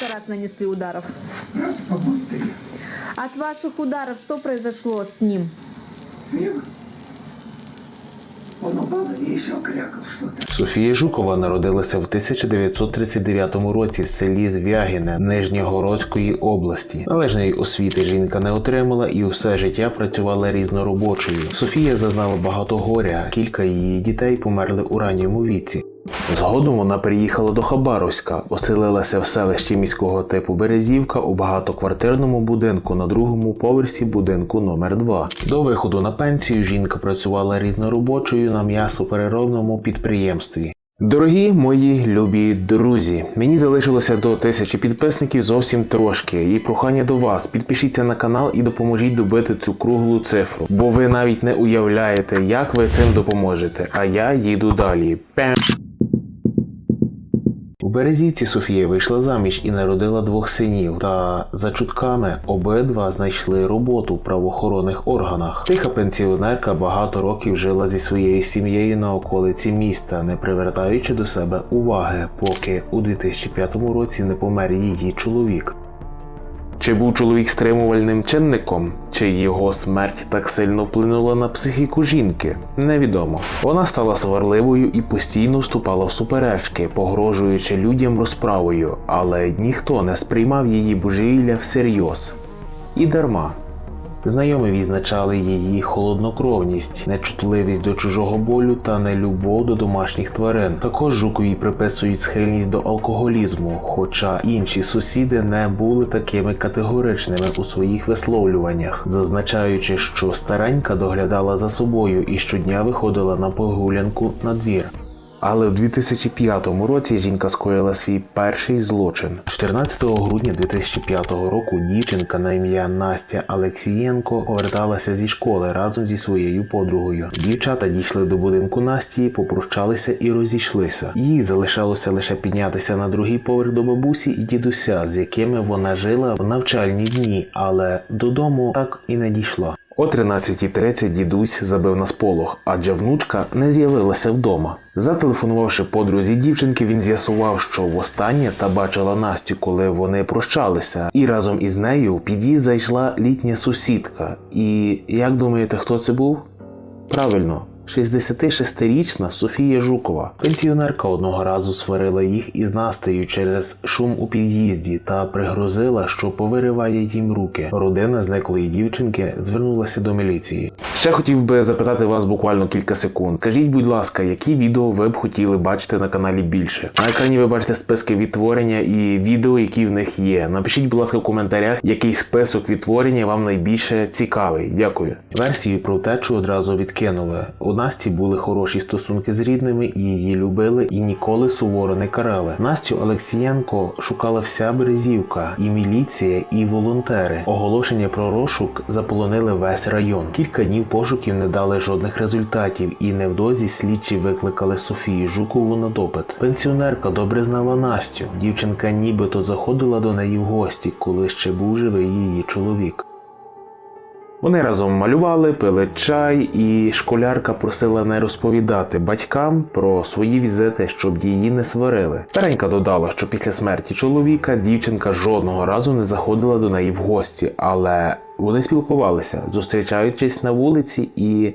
сколько раз нанесли ударов? Раз, по-моему, три. От ваших ударов что произошло с ним? Сын. Он упал и еще крякал что-то. Софія Жукова народилася в 1939 році в селі Звягине Нижньогородської області. Належної освіти жінка не отримала і усе життя працювала різноробочою. Софія зазнала багато горя. Кілька її дітей померли у ранньому віці. Згодом вона переїхала до Хабаровська, оселилася в селищі міського типу Березівка у багатоквартирному будинку на другому поверсі будинку номер 2 До виходу на пенсію жінка працювала різноробочою на м'ясопереробному підприємстві. Дорогі мої любі друзі, мені залишилося до тисячі підписників зовсім трошки. І прохання до вас: підпишіться на канал і допоможіть добити цю круглу цифру. Бо ви навіть не уявляєте, як ви цим допоможете. А я їду далі. Пем. У Березівці Софія вийшла заміж і народила двох синів. Та за чутками обидва знайшли роботу в правоохоронних органах. Тиха пенсіонерка багато років жила зі своєю сім'єю на околиці міста, не привертаючи до себе уваги, поки у 2005 році не помер її чоловік. Чи був чоловік стримувальним чинником, чи його смерть так сильно вплинула на психіку жінки, невідомо. Вона стала сварливою і постійно вступала в суперечки, погрожуючи людям розправою, але ніхто не сприймав її божевілля всерйоз. І дарма. Знайомі відзначали її холоднокровність, нечутливість до чужого болю та нелюбов до домашніх тварин. Також жукові приписують схильність до алкоголізму, хоча інші сусіди не були такими категоричними у своїх висловлюваннях, зазначаючи, що старенька доглядала за собою і щодня виходила на прогулянку на двір. Але в 2005 році жінка скоїла свій перший злочин. 14 грудня 2005 року дівчинка на ім'я Настя Алексієнко поверталася зі школи разом зі своєю подругою. Дівчата дійшли до будинку Насті, попрощалися і розійшлися. Їй залишалося лише піднятися на другий поверх до бабусі і дідуся, з якими вона жила в навчальні дні, але додому так і не дійшла. О 13.30 дідусь забив на сполох, адже внучка не з'явилася вдома. Зателефонувавши подрузі дівчинки, він з'ясував, що востаннє та бачила Настю, коли вони прощалися, і разом із нею в під'їзд зайшла літня сусідка. І як думаєте, хто це був? Правильно, 66-річна Софія Жукова. Пенсіонерка одного разу сварила їх із Настею через шум у під'їзді та пригрозила, що повириває їм руки. Родина зниклої дівчинки звернулася до міліції. Ще хотів би запитати вас буквально кілька секунд. Кажіть, будь ласка, які відео ви б хотіли бачити на каналі більше? На екрані ви бачите списки відтворення і відео, які в них є. Напишіть, будь ласка, в коментарях, який список відтворення вам найбільше цікавий. Дякую. Версію про втечу одразу відкинули. У Насті були хороші стосунки з рідними, її любили і ніколи суворо не карали. Настю Олексієнко шукала вся Березівка, і міліція, і волонтери. Оголошення про розшук заполонили весь район. Кілька днів пошуків не дали жодних результатів, і невдовзі слідчі викликали Софію Жукову на допит. Пенсіонерка добре знала Настю. Дівчинка нібито заходила до неї в гості, коли ще був живий її чоловік. Вони разом малювали, пили чай, і школярка просила не розповідати батькам про свої візити, щоб її не сварили. Старенька додала, що після смерті чоловіка дівчинка жодного разу не заходила до неї в гості, але вони спілкувалися, зустрічаючись на вулиці і.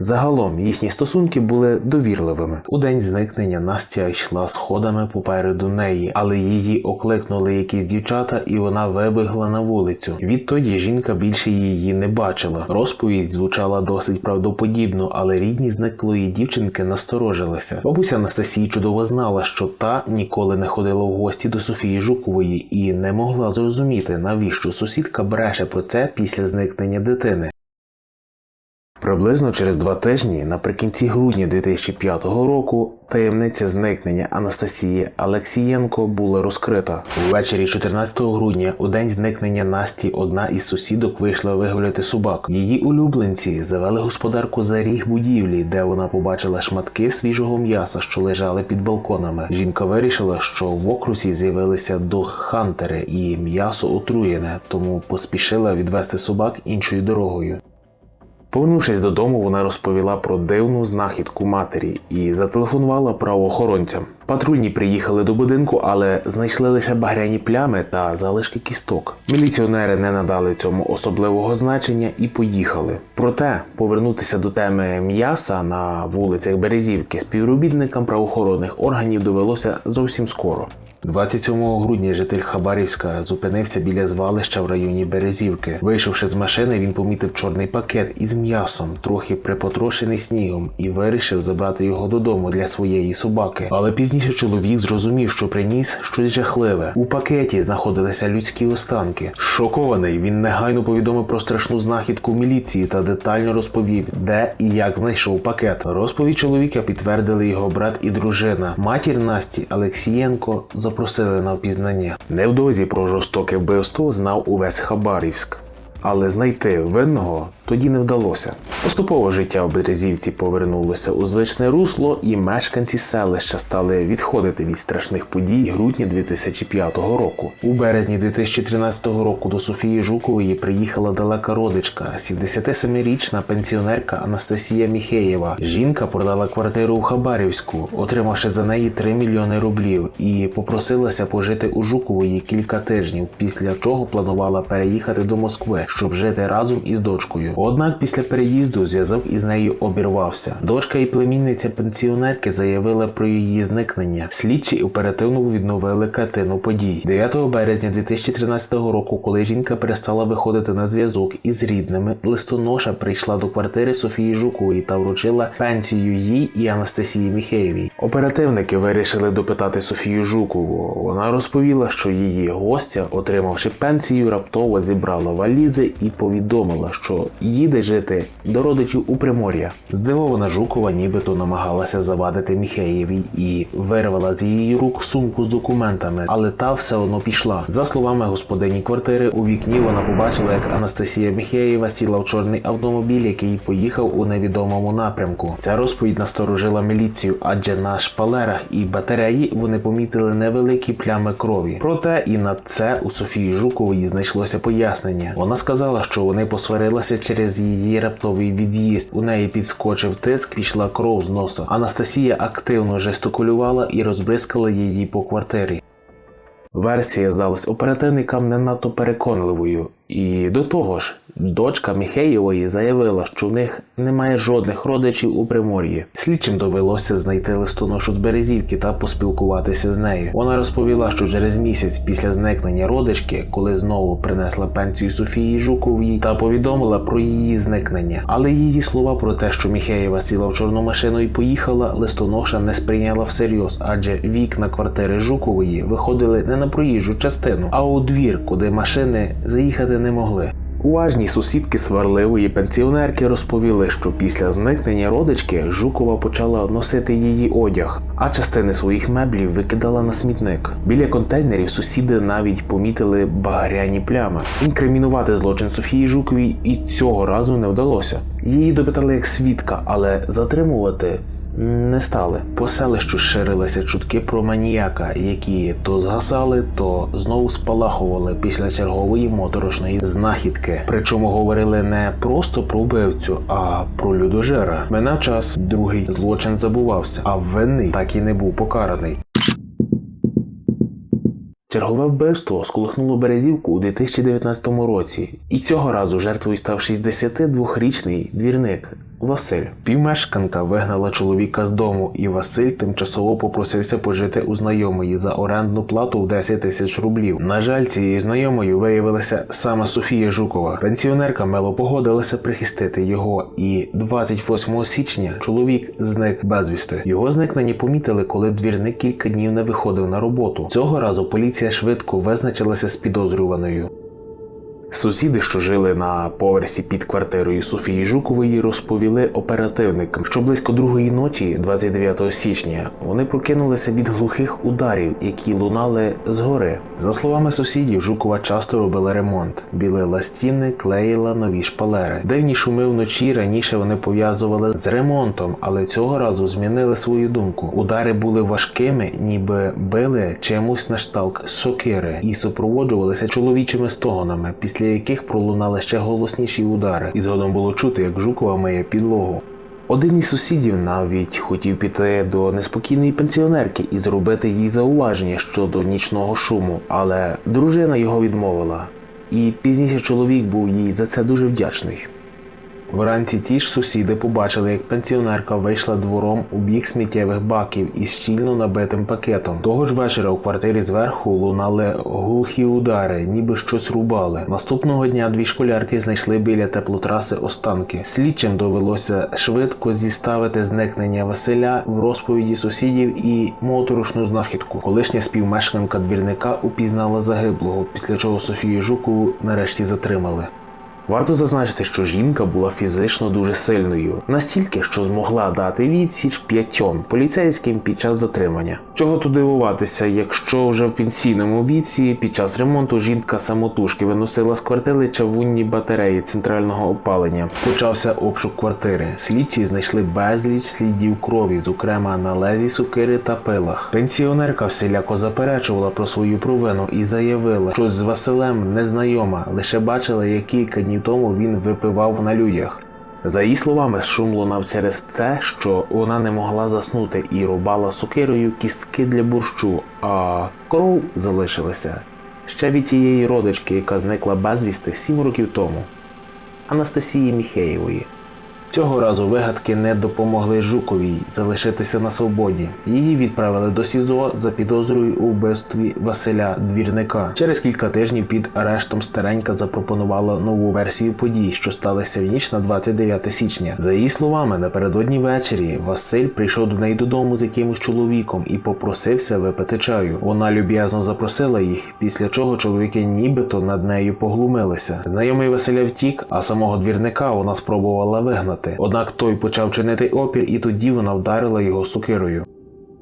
Загалом їхні стосунки були довірливими. У день зникнення Настя йшла сходами попереду неї, але її окликнули якісь дівчата, і вона вибігла на вулицю. Відтоді жінка більше її не бачила. Розповідь звучала досить правдоподібно, але рідні зниклої дівчинки насторожилися. Бабуся Анастасії чудово знала, що та ніколи не ходила в гості до Софії Жукової і не могла зрозуміти, навіщо сусідка бреше про це після зникнення дитини. Приблизно через два тижні, наприкінці грудня 2005 року, таємниця зникнення Анастасії Алексієнко була розкрита. Ввечері 14 грудня, у день зникнення Насті, одна із сусідок вийшла вигуляти собак. Її улюбленці завели господарку за ріг будівлі, де вона побачила шматки свіжого м'яса, що лежали під балконами. Жінка вирішила, що в окрузі з'явилися духхантери і м'ясо отруєне, тому поспішила відвести собак іншою дорогою. Повернувшись додому, вона розповіла про дивну знахідку матері і зателефонувала правоохоронцям. Патрульні приїхали до будинку, але знайшли лише багряні плями та залишки кісток. Міліціонери не надали цьому особливого значення і поїхали. Проте повернутися до теми м'яса на вулицях Березівки співробітникам правоохоронних органів довелося зовсім скоро. 27 грудня житель Хабарівська зупинився біля звалища в районі Березівки. Вийшовши з машини, він помітив чорний пакет із м'ясом, трохи припотрошений снігом, і вирішив забрати його додому для своєї собаки. Але пізніше чоловік зрозумів, що приніс щось жахливе. У пакеті знаходилися людські останки. Шокований, він негайно повідомив про страшну знахідку міліції та детально розповів, де і як знайшов пакет. Розповідь чоловіка підтвердили його брат і дружина. Матір Насті Алексієнко запросили на впізнання. Невдовзі про жорстоке вбивство знав увесь Хабарівськ. Але знайти винного тоді не вдалося. Поступово життя в Березівці повернулося у звичне русло, і мешканці селища стали відходити від страшних подій грудня 2005 року. У березні 2013 року до Софії Жукової приїхала далека родичка, 77-річна пенсіонерка Анастасія Міхеєва. Жінка продала квартиру у Хабарівську, отримавши за неї 3 мільйони рублів, і попросилася пожити у Жукової кілька тижнів, після чого планувала переїхати до Москви, щоб жити разом із дочкою. Однак після переїзду зв'язок із нею обірвався. Дочка і племінниця пенсіонерки заявила про її зникнення. Слідчі оперативно відновили картину подій. 9 березня 2013 року, коли жінка перестала виходити на зв'язок із рідними, листоноша прийшла до квартири Софії Жукової та вручила пенсію їй і Анастасії Міхеєвій. Оперативники вирішили допитати Софію Жукову. Вона розповіла, що її гостя, отримавши пенсію, раптово зібрала валізи і повідомила, що їде жити до родичів у Примор'я. Здивована Жукова нібито намагалася завадити Міхеєвій і вирвала з її рук сумку з документами, але та все одно пішла. За словами господині квартири, у вікні вона побачила, як Анастасія Міхеєва сіла в чорний автомобіль, який поїхав у невідомому напрямку. Ця розповідь насторожила міліцію, адже на шпалерах і батареї вони помітили невеликі плями крові. Проте і на це у Софії Жукової знайшлося пояснення. Вона сказала, що вони посварилися через її раптовий від'їзд. У неї підскочив тиск, пішла кров з носа. Анастасія активно жестикулювала і розбризкала її по квартирі. Версія здалась оперативникам не надто переконливою, і до того ж, дочка Міхеєвої заявила, що в них немає жодних родичів у Примор'ї. Слідчим довелося знайти листоношу з Березівки та поспілкуватися з нею. Вона розповіла, що через місяць після зникнення родички, коли знову принесла пенсію Софії Жуковій та повідомила про її зникнення. Але її слова про те, що Міхеєва сіла в чорну машину і поїхала, листоноша не сприйняла всерйоз, адже вікна квартири Жукової виходили не на проїжджу частину, а у двір, куди машини заїхати не могли. Уважні сусідки сварливої пенсіонерки розповіли, що після зникнення родички Жукова почала носити її одяг, а частини своїх меблів викидала на смітник. Біля контейнерів сусіди навіть помітили багряні плями. Інкримінувати злочин Софії Жуковій і цього разу не вдалося. Її допитали як свідка, але затримувати не стали. По селищу ширилися чутки про маніяка, які то згасали, то знову спалахували після чергової моторошної знахідки. Причому говорили не просто про вбивцю, а про людожера. Минав час, другий злочин забувався, а винний так і не був покараний. Чергове вбивство сколихнуло Березівку у 2019 році, і цього разу жертвою став 62-річний двірник Василь. Півмешканка вигнала чоловіка з дому, і Василь тимчасово попросився пожити у знайомої за орендну плату в 10 тисяч рублів. На жаль, цією знайомою виявилася саме Софія Жукова. Пенсіонерка мило погодилася прихистити його, і 28 січня чоловік зник безвісти. Його зникнення помітили, коли двірник кілька днів не виходив на роботу. Цього разу поліція швидко визначилася з підозрюваною. Сусіди, що жили на поверсі під квартирою Софії Жукової, розповіли оперативникам, що близько другої ночі, 29 січня, вони прокинулися від глухих ударів, які лунали згори. За словами сусідів, Жукова часто робила ремонт, білила стіни, клеїла нові шпалери. Дивні шуми вночі раніше вони пов'язували з ремонтом, але цього разу змінили свою думку. Удари були важкими, ніби били чимось на шталк сокири і супроводжувалися чоловічими стогонами. Після після яких пролунали ще голосніші удари, і згодом було чути, як Жукова миє підлогу. Один із сусідів навіть хотів піти до неспокійної пенсіонерки і зробити їй зауваження щодо нічного шуму, але дружина його відмовила. І пізніше чоловік був їй за це дуже вдячний. Вранці ті ж сусіди побачили, як пенсіонерка вийшла двором у бік сміттєвих баків із щільно набитим пакетом. Того ж вечора у квартирі зверху лунали глухі удари, ніби щось рубали. Наступного дня дві школярки знайшли біля теплотраси останки. Слідчим довелося швидко зіставити зникнення Василя в розповіді сусідів і моторошну знахідку. Колишня співмешканка двірника упізнала загиблого, після чого Софію Жукову нарешті затримали. Варто зазначити, що жінка була фізично дуже сильною, настільки, що змогла дати відсіч п'ятьом поліцейським під час затримання. Чого тут дивуватися, якщо вже в пенсійному віці під час ремонту жінка самотужки виносила з квартири чавунні батареї центрального опалення. Почався обшук квартири. Слідчі знайшли безліч слідів крові, зокрема на лезі сокири та пилах. Пенсіонерка всіляко заперечувала про свою провину і заявила, що з Василем незнайома, лише бачила, як кілька днів тому він випивав на людях. За її словами, шум лунав через те, що вона не могла заснути і рубала сокирою кістки для борщу, а кров залишилася ще від тієї родички, яка зникла безвісти сім років тому Анастасії Міхеєвої. Цього разу вигадки не допомогли Жуковій залишитися на свободі. Її відправили до СІЗО за підозрою у вбивстві Василя Двірника. Через кілька тижнів під арештом старенька запропонувала нову версію подій, що сталися в ніч на 29 січня. За її словами, напередодні ввечері Василь прийшов до неї додому з якимось чоловіком і попросився випити чаю. Вона люб'язно запросила їх, після чого чоловіки нібито над нею поглумилися. Знайомий Василя втік, а самого двірника вона спробувала вигнати. Однак той почав чинити опір, і тоді вона вдарила його сокирою.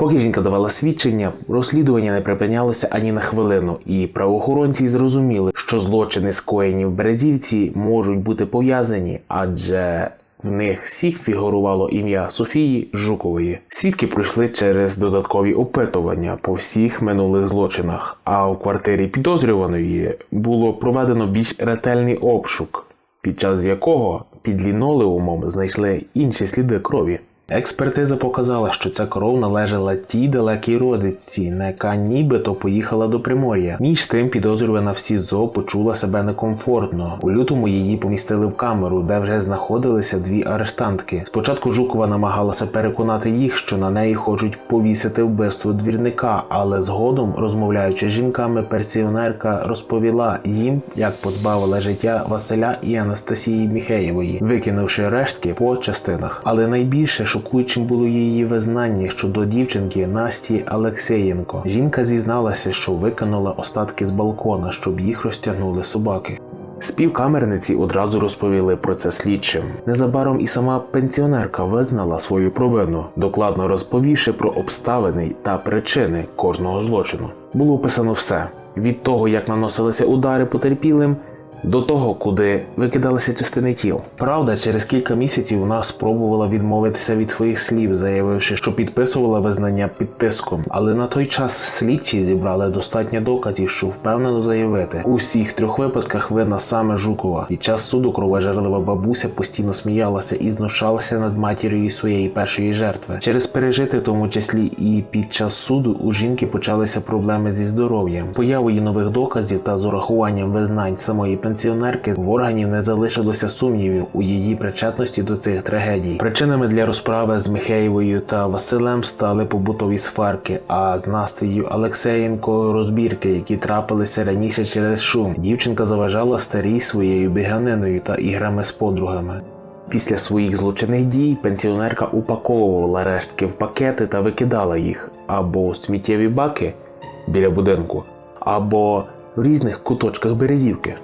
Поки жінка давала свідчення, розслідування не припинялося ані на хвилину, і правоохоронці зрозуміли, що злочини, скоєні в Березівці, можуть бути пов'язані, адже в них всіх фігурувало ім'я Софії Жукової. Свідки пройшли через додаткові опитування по всіх минулих злочинах, а у квартирі підозрюваної було проведено більш ретельний обшук, під час якого під лінолеумом знайшли інші сліди крові. Експертиза показала, що ця кров належала тій далекій родиці, яка нібито поїхала до Примор'я. Між тим підозрювана в СІЗО почула себе некомфортно. У лютому її помістили в камеру, де вже знаходилися дві арештантки. Спочатку Жукова намагалася переконати їх, що на неї хочуть повісити вбивство двірника, але згодом, розмовляючи з жінками, персіонерка розповіла їм, як позбавила життя Василя і Анастасії Міхеєвої, викинувши рештки по частинах. Але найбільше шокуючим було її визнання щодо дівчинки Насті Алексеєнко. Жінка зізналася, що викинула остатки з балкона, щоб їх розтягнули собаки. Співкамерниці одразу розповіли про це слідчим. Незабаром і сама пенсіонерка визнала свою провину, докладно розповівши про обставини та причини кожного злочину. Було описано все від того, як наносилися удари потерпілим, до того, куди викидалися частини тіл. Правда, через кілька місяців вона спробувала відмовитися від своїх слів, заявивши, що підписувала визнання під тиском. Але на той час слідчі зібрали достатньо доказів, щоб впевнено заявити, у всіх трьох випадках винна саме Жукова. Під час суду кровожерлива бабуся постійно сміялася і знущалася над матір'ю своєї першої жертви. Через пережити, в тому числі і під час суду, у жінки почалися проблеми зі здоров'ям. Появою нових доказів та з урахуванням визнань самої пенсіонерки в органів не залишилося сумнівів у її причетності до цих трагедій. Причинами для розправи з Михеєвою та Василем стали побутові сварки, а з Настею Алексеєнко розбірки, які трапилися раніше через шум. Дівчинка заважала старій своєю біганиною та іграми з подругами. Після своїх злочинних дій пенсіонерка упаковувала рештки в пакети та викидала їх або у сміттєві баки біля будинку, або в різних куточках березівки.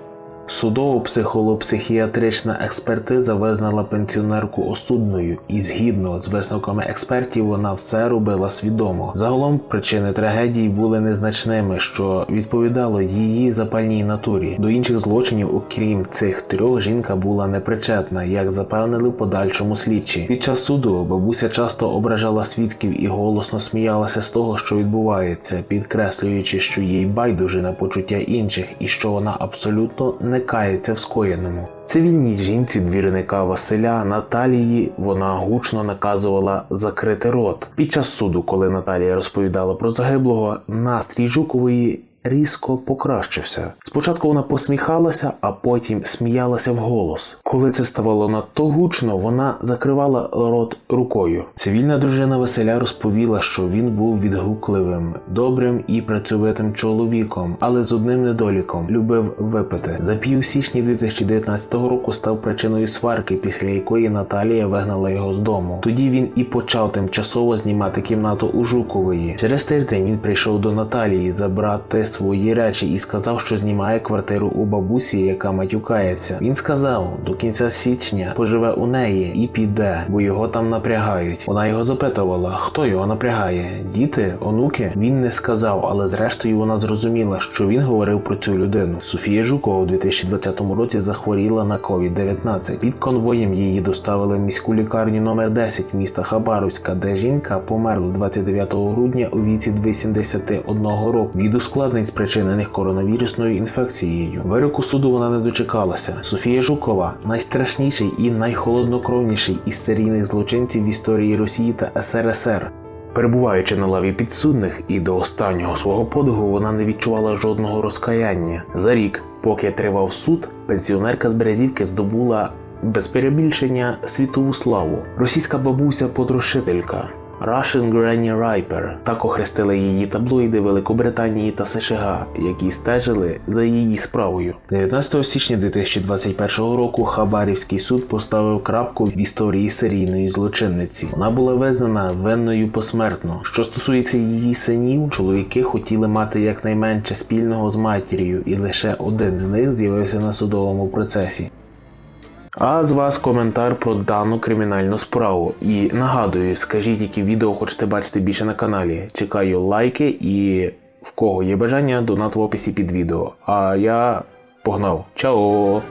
Судово-психолопсихіатрична експертиза визнала пенсіонерку осудною, і згідно з висновками експертів, вона все робила свідомо. Загалом причини трагедії були незначними, що відповідало її запальній натурі. До інших злочинів, окрім цих трьох, жінка була непричетна, як запевнили в подальшому слідчі. Під час суду бабуся часто ображала свідків і голосно сміялася з того, що відбувається, підкреслюючи, що їй байдуже на почуття інших і що вона абсолютно не кається в скоєному. Цивільній жінці двірника Василя Наталії вона гучно наказувала закрити рот. Під час суду, коли Наталія розповідала про загиблого, настрій Жукової різко покращився. Спочатку вона посміхалася, а потім сміялася вголос. Коли це ставало надто гучно, вона закривала рот рукою. Цивільна дружина Василя розповіла, що він був відгукливим, добрим і працьовитим чоловіком, але з одним недоліком любив випити. За півсічні 2019 року став причиною сварки, після якої Наталія вигнала його з дому. Тоді він і почав тимчасово знімати кімнату у Жукової. Через тиждень він прийшов до Наталії забрати свої речі і сказав, що знімає квартиру у бабусі, яка матюкається. Він сказав, до кінця січня поживе у неї і піде, бо його там напрягають. Вона його запитувала, хто його напрягає? Діти, онуки? Він не сказав, але зрештою вона зрозуміла, що він говорив про цю людину. Софія Жукова у 2020 році захворіла на COVID-19. Під конвоєм її доставили в міську лікарню номер 10 міста Хабаровська, де жінка померла 29 грудня у віці 81 року від ускладнень спричинених коронавірусною інфекцією. Вироку суду вона не дочекалася. Софія Жукова найстрашніший і найхолоднокровніший із серійних злочинців в історії Росії та СРСР. Перебуваючи на лаві підсудних і до останнього свого подиху вона не відчувала жодного розкаяння. За рік, поки тривав суд, пенсіонерка з Березівки здобула без перебільшення світову славу. Російська бабуся-потрошителька. Russian Granny Riper. Так охрестили її таблоїди Великобританії та США, які стежили за її справою. 19 січня 2021 року Хабарівський суд поставив крапку в історії серійної злочинниці. Вона була визнана винною посмертно. Що стосується її синів, чоловіки хотіли мати якнайменше спільного з матір'ю, і лише один з них з'явився на судовому процесі. А з вас коментар про дану кримінальну справу. І нагадую, скажіть, які відео хочете бачити більше на каналі. Чекаю лайки і в кого є бажання, донат в описі під відео. А я погнав. Чао!